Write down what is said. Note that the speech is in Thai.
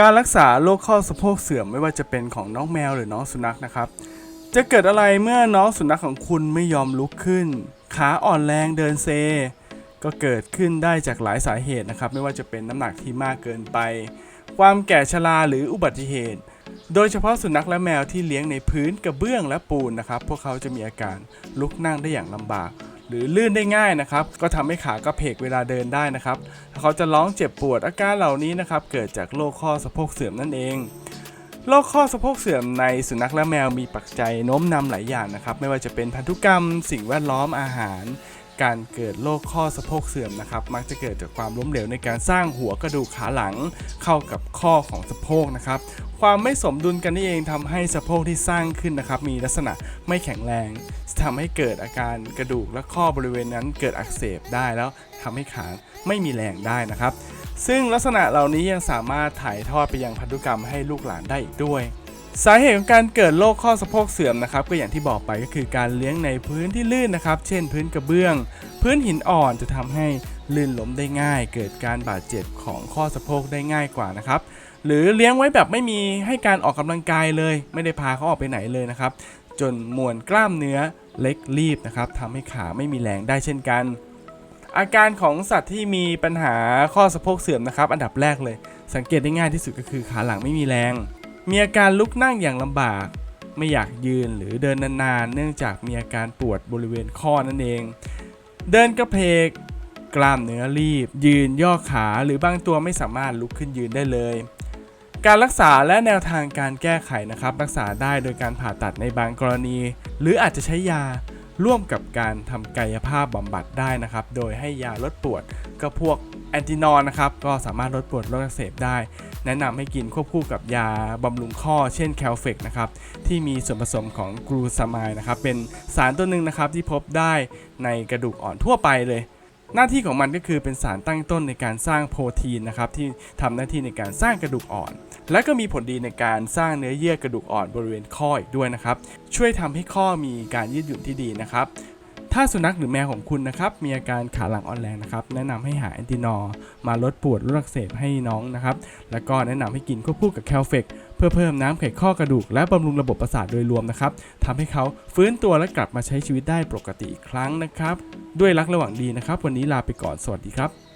การรักษาโรคข้อสะโพกเสื่อมไม่ว่าจะเป็นของน้องแมวหรือน้องสุนัขนะครับ จะเกิดอะไรเมื่อน้องสุนัขของคุณไม่ยอมลุกขึ้น ขาอ่อนแรงเดินเซ ก็เกิดขึ้นได้จากหลายสาเหตุนะครับ ไม่ว่าจะเป็นน้ำหนักที่มากเกินไป ความแก่ชราหรืออุบัติเหตุ โดยเฉพาะสุนัขและแมวที่เลี้ยงในพื้นกระเบื้องและปูนนะครับ พวกเขาจะมีอาการลุกนั่งได้อย่างลำบาก หรือลื่นได้ง่ายนะครับก็ทำให้ขากระเพกเวลาเดินได้นะครับเขาจะร้องเจ็บปวดอาการเหล่านี้นะครับเกิดจากโรคข้อสะโพกเสื่อมนั่นเองโรคข้อสะโพกเสื่อมในสุนัขและแมวมีปัจจัยโน้มนำหลายอย่างนะครับไม่ว่าจะเป็นพันธุกรรม สิ่งแวดล้อมอาหาร การเกิดโรคข้อสะโพกเสื่อมนะครับมักจะเกิดจากความล้มเหลวในการสร้างหัวกระดูกขาหลังเข้ากับข้อของสะโพกนะครับความไม่สมดุลกันนี่เองทำให้สะโพกที่สร้างขึ้นนะครับมีลักษณะไม่แข็งแรงทำให้เกิดอาการกระดูกและข้อบริเวณนั้นเกิดอักเสบได้แล้วทำให้ขาไม่มีแรงได้นะครับ ซึ่งลักษณะเหล่านี้ยังสามารถถ่ายทอดไปยังพันธุกรรมให้ลูกหลานได้อีกด้วย สาเหตุของการเกิดโรคข้อสะโพกเสื่อมนะครับก็อย่างที่บอกไปก็คือการเลี้ยงในพื้นที่ลื่นนะครับ เช่นพื้นกระเบื้อง พื้นหินอ่อนจะทำให้ลื่นล้มได้ง่าย เกิดการบาดเจ็บของข้อสะโพกได้ง่ายกว่านะครับหรือเลี้ยงไว้แบบไม่มีให้การออกกำลังกายเลย ไม่ได้พาเขาออกไปไหนเลยนะครับ จนมวลกล้ามเนื้อเล็กรีบนะครับทำให้ขาไม่มีแรงได้เช่นกัน อาการของสัตว์ที่มีปัญหาข้อสะโพกเสื่อมนะครับ อันดับแรกเลย สังเกตได้ง่ายที่สุดก็คือขาหลังไม่มีแรง มีอาการลุกนั่งอย่างลำบาก ไม่อยากยืนหรือเดินนานๆ เนื่องจากมีอาการปวดบริเวณข้อนั่นเอง เดินกระเพก กล้ามเนื้อรีบ ยืนย่อขาหรือบางตัวไม่สามารถลุกขึ้นยืนได้เลย การรักษาและแนวทางการแก้ไขนะครับ รักษาได้โดยการผ่าตัดในบางกรณี หรืออาจจะใช้ยาร่วมกับการทำกายภาพบำบัดได้นะครับ โดยให้ยาลดปวดก็พวก แอนตินอนนะครับก็สามารถลดปวดลดอักเสบได้ แนะนำให้กินควบคู่กับยาบำรุงข้อเช่นแคลเฟกนะครับที่มีส่วนผสมของกลูซามายนะครับเป็นสารตัวหนึ่งนะครับที่พบได้ในกระดูกอ่อนทั่วไปเลยหน้าที่ของมันก็คือเป็นสารตั้งต้นในการสร้างโปรตีนนะครับที่ทำหน้าที่ในการสร้างกระดูกอ่อน และก็มีผลดีในการสร้างเนื้อเยื่อกระดูกอ่อนบริเวณข้ออีกด้วยนะครับช่วยทำให้ข้อมีการยืดหยุ่นที่ดีนะครับ ถ้าสุนัขหรือแมวของคุณนะครับ มีอาการขาหลังอ่อนแรงนะครับ แนะนำให้หาแอนตินอร์มาลดปวดลดอักเสบให้น้องนะครับ แล้วก็แนะนำให้กินควบคู่กับแคลเฟกเพื่อเพิ่มน้ำไขข้อกระดูก และบำรุงระบบประสาทโดยรวมนะครับทำให้เขาฟื้นตัวและกลับมาใช้ชีวิตได้ปกติอีกครั้งนะครับ ด้วยรักระหว่างดีนะครับ วันนี้ลาไปก่อนสวัสดีครับ